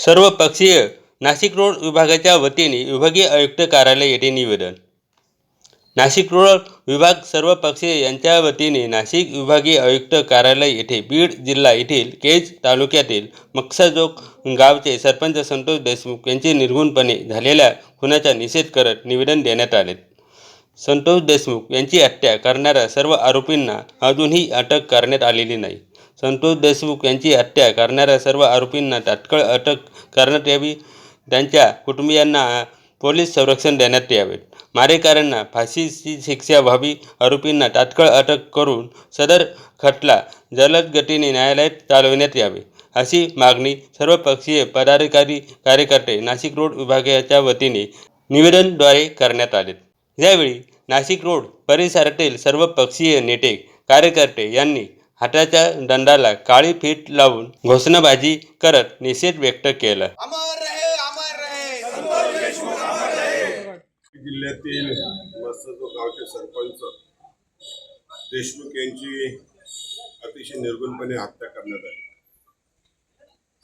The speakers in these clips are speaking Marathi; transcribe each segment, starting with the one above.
सर्व पक्षीय नाशिक रोड विभागाच्या वतीने विभागीय आयुक्त कार्यालय येथे निवेदन. नाशिक रोड विभाग सर्व पक्षीय यांच्या वतीने नाशिक विभागीय आयुक्त कार्यालय येथे बीड जिल्हा येथील केज तालुक्यातील मक्साजोग गावचे सरपंच संतोष देशमुख यांचे निर्गुणपणे झालेल्या खुनाचा निषेध करत निवेदन देण्यात आले. संतोष देशमुख यांची हत्या करणाऱ्या सर्व आरोपींना अजूनही अटक करण्यात आलेली नाही. संतोष देशमुख यांची हत्या करणाऱ्या सर्व आरोपींना तात्काळ अटक करण्यात यावी. त्यांच्या कुटुंबियांना पोलीस संरक्षण देण्यात यावे. मारेकऱ्यांना फाशीची शिक्षा व्हावी. आरोपींना तात्काळ अटक करून सदर खटला जलद गतीने न्यायालयात चालविण्यात यावे अशी मागणी सर्वपक्षीय पदाधिकारी कार्यकर्ते नाशिक रोड विभागाच्या वतीने निवेदनद्वारे करण्यात आले. यावेळी नाशिक रोड परिसरातील सर्व पक्षीय नेते कार्यकर्ते यांनी हाताच्या दंडाला काळी फीट लावून घोषणाबाजी करत निषेध व्यक्त केला. अमर रहे अमर रहे. जिल्ह्यातील मस्तजो गावचे सरपंच देशमुख यांची अतिशय निर्गुणपणे हत्या करण्यात आली.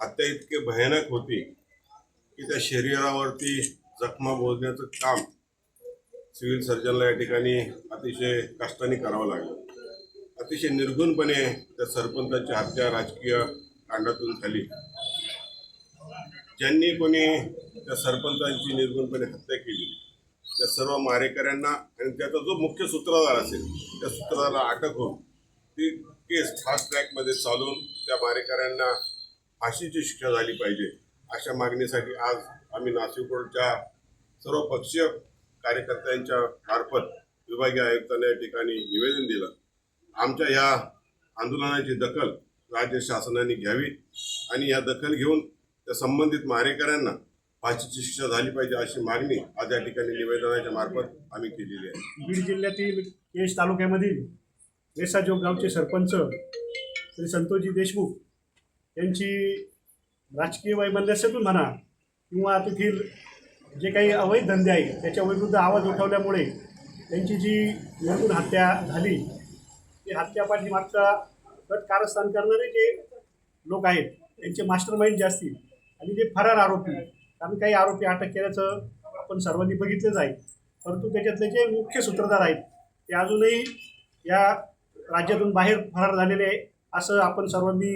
हत्या इतके भयानक होती की त्या शरीरावरती जखमा मोजण्याचं काम सिव्हिल सर्जनला या ठिकाणी अतिशय कष्टाने करावं लागलं. अतिशय निर्गुणपणे त्या सरपंचाची हत्या राजकीय कांडातून झाली. ज्यांनी कोणी त्या सरपंचांची निर्गुणपणे हत्या केली त्या सर्व मारेकऱ्यांना आणि त्याचा जो मुख्य सूत्रधार असेल त्या सूत्रधाराला अटक होऊन ती केस फास्ट ट्रॅकमध्ये चालून त्या मारेकऱ्यांना फाशीची शिक्षा झाली पाहिजे अशा मागणीसाठी आज आम्ही नाशिक रोडच्या सर्व पक्षीय कार्यकर्त्यांच्या मार्फत विभागीय आयुक्तांना या ठिकाणी निवेदन दिलं. आमच्या या आंदोलनाची दखल राज्य शासनाने घ्यावी आणि या दखल घेऊन त्या संबंधित मारेकऱ्यांना फाशीची शिक्षा झाली पाहिजे अशी मागणी आज या ठिकाणी निवेदनाच्या मार्फत आम्ही केलेली आहे. बीड जिल्ह्यातील केश तालुक्यामधील रेसाजोग गावचे सरपंच श्री संतोषजी देशमुख यांची राजकीय वैमनस्यातून म्हणा किंवा तेथील जे काही अवैध धंदे आहेत त्याच्या विरुद्ध आवाज उठवल्यामुळे त्यांची जी निर्गुण हत्या झाली ती हत्या पाठीमागचा गट कारस्थान करणारे जे लोक आहेत त्यांचे मास्टर माइंड जे असतील आणि जे फरार आरोपी कारण काही आरोपी अटक केल्याचं आपण सर्वांनी बघितलंच आहे. परंतु त्याच्यातले जे मुख्य सूत्रधार आहेत ते अजूनही या राज्यातून बाहेर फरार झालेले आहे असं आपण सर्वांनी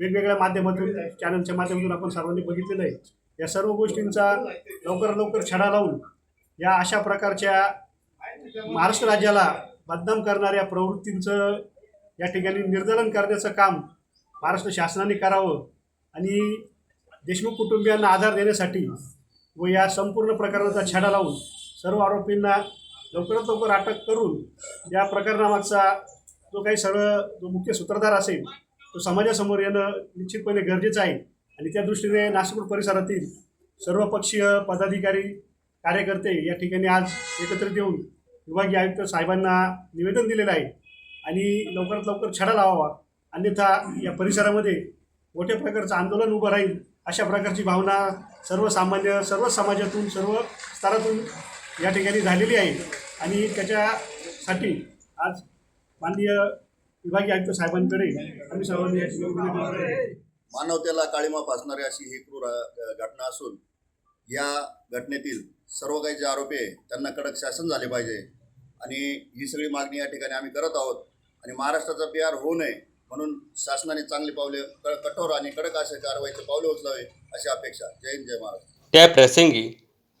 वेगवेगळ्या माध्यमातून चॅनलच्या माध्यमातून आपण सर्वांनी बघितलेलं आहे. या सर्व गोष्टींचा लवकर लवकर छडा लावून या अशा प्रकारच्या महाराष्ट्र राज्याला बदनाम करणाऱ्या प्रवृत्तींचं या ठिकाणी निर्दलन करण्याचं काम महाराष्ट्र शासनाने करावं आणि देशमुख कुटुंबियांना आधार देण्यासाठी व या संपूर्ण प्रकरणाचा छडा लावून सर्व आरोपींना लवकरात लवकर अटक करून या प्रकरणामागचा जो काही सगळं जो मुख्य सूत्रधार असेल तो समाजासमोर येणं निश्चितपणे गरजेचं आहे. आणि त्या दृष्टीने नाशिकपूर परिसरातील सर्वपक्षीय पदाधिकारी कार्यकर्ते या ठिकाणी आज एकत्रित येऊन विभागीय आयुक्त साहेबांना निवेदन दिलेलं आहे. आणि लवकरात लवकर छडा लावावा. अन्यथा या परिसरामध्ये मोठ्या प्रकारचं आंदोलन उभं राहील अशा प्रकारची भावना सर्वसामान्य सर्व समाजातून सर्व स्तरातून या ठिकाणी झालेली आहे. आणि त्याच्यासाठी आज माननीय विभागीय आयुक्त साहेबांकडे आम्ही सर्वांनी मानवतेला काळीमा फासणारी अशी ही क्रूर घटना असून या घटनेतील सर्व काही जे आरोपी आहे त्यांना कडक शासन झाले पाहिजे. आणि ही सगळी मागणी या ठिकाणी आम्ही करत आहोत. आणि महाराष्ट्राचा बिहार होऊ नये म्हणून शासनाने चांगली पावले कठोर आणि कडक असे कारवाईचे पावले उचलावे अशी अपेक्षा. जय हिंद जय महाराष्ट्र. त्या प्रसंगी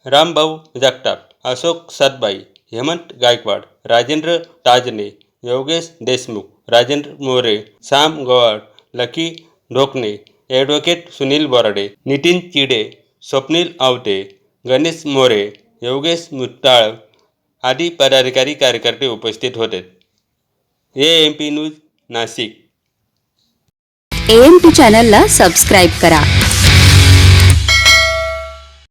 रामभाऊ जगताप अशोक सातबाई हेमंत गायकवाड राजेंद्र ताजने योगेश देशमुख राजेंद्र मोरे साम गवाड लकी ढोकणे ॲडव्होकेट सुनील बोराडे नितीन चिडे स्वप्नील आवटे गणेश मोरे योगेश मुत्ताळ आदी पदाधिकारी कार्यकर्ते उपस्थित होते. A M P news Nashik. M P चॅनलला सबस्क्राईब करा.